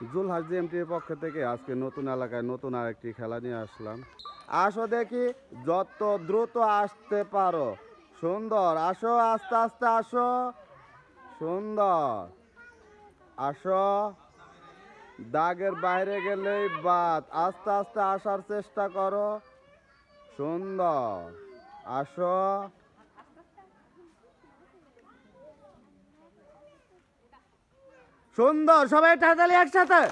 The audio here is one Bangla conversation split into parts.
জুলহাস জিএমটির পক্ষ থেকে আজকে নতুন এলাকায় নতুন আরেকটি খেলা নিয়ে আসলাম। আসো দেখি যত দ্রুত আসতে পারো। সুন্দর, আসো, আস্তে আস্তে, আসো। সুন্দর। আসো। দাগের বাইরে গেলেই বাদ। আস্তে আস্তে আসার চেষ্টা করো। সুন্দর। আসো। সুন্দর, সবাই তাড়াতাড়ি একসাথে।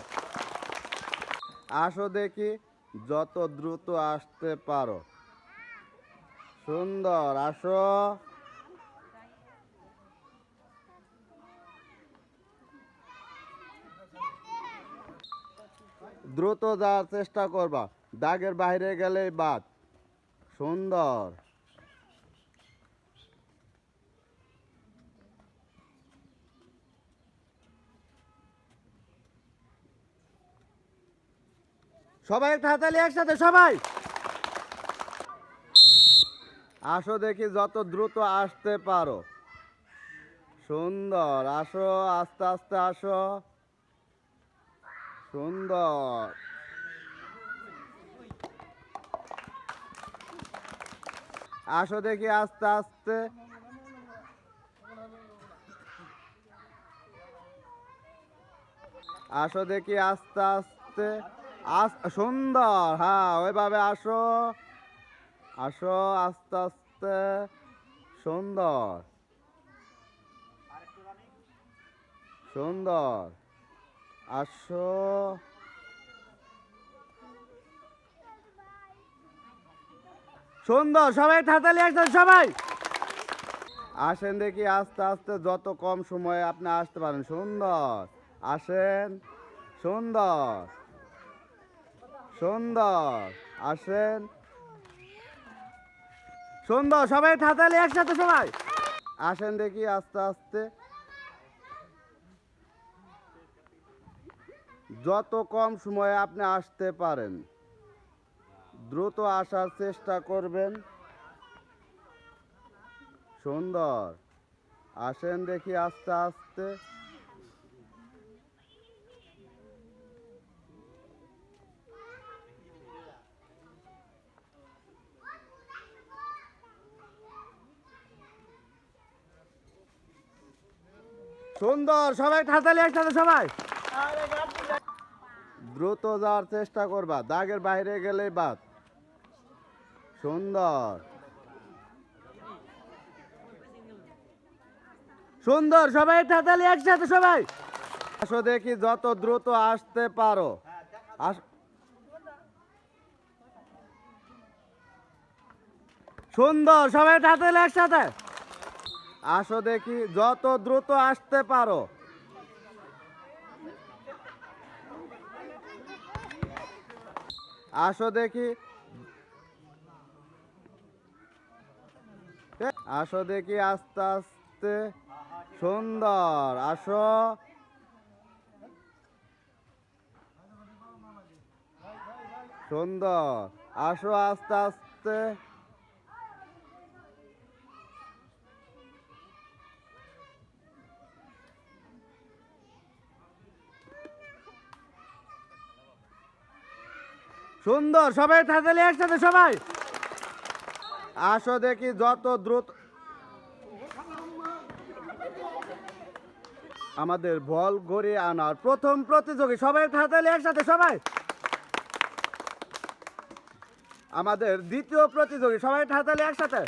আসো দেখি যত দ্রুত আসতে পারো। সুন্দর, আসো। দ্রুত যাওয়ার চেষ্টা করবা, দাগের বাইরে গেলেই বাদ। সুন্দর। সবাই তাড়াতাড়ি একসাথে, সবাই। আসো দেখি যত দ্রুত আসতে পারো। সুন্দর, আসো, আস্তে আস্তে আসো। সুন্দর। আসো দেখি আস্তে আস্তে। আসো দেখি আস্তে আস্তে। আস, সুন্দর। হ্যাঁ ওইভাবে আসো। আসো, আস্তে আস্তে। সুন্দর। সুন্দর। আসো। সুন্দর, সবাই তাড়াতাড়ি একসাথে সবাই। আসেন দেখি, আস্তে আস্তে, যত কম সময়ে আপনি আসতে পারেন। সুন্দর। আসেন। সুন্দর। সুন্দর, আসেন। সুন্দর, সবাই তাড়াতাড়ি একসাথে সবাই। আসেন দেখি আস্তে আস্তে। যত কম সময়ে আপনি আসতে পারেন, দ্রুত আসার চেষ্টা করবেন। সুন্দর, আসেন দেখি আস্তে আস্তে। সুন্দর সবাই তাড়াতাড়ি একসাথে সবাই। দ্রুত যাওয়ার চেষ্টা করবা দাগের বাইরে গেলেই বাদ। সুন্দর। সুন্দর সবাই তাড়াতাড়ি একসাথে সবাই। আসো দেখি যত দ্রুত আসতে পারো। সুন্দর সবাই তাড়াতাড়ি একসাথে। আসো দেখি, যত দ্রুত আসতে পারো। আসো দেখি। আসো দেখি আস্তে আস্তে। সুন্দর, আসো। সুন্দর, আসো আস্তে আস্তে। সুন্দর, সবাই তাড়াতাড়ি একসাথে, সবাই। আসো দেখি যত দ্রুত। আমাদের বল গড়ে আনার প্রথম প্রতিযোগী, সবাই তাড়াতাড়ি একসাথে, সবাই। আমাদের দ্বিতীয় প্রতিযোগী, সবাই তাড়াতাড়ি একসাথে।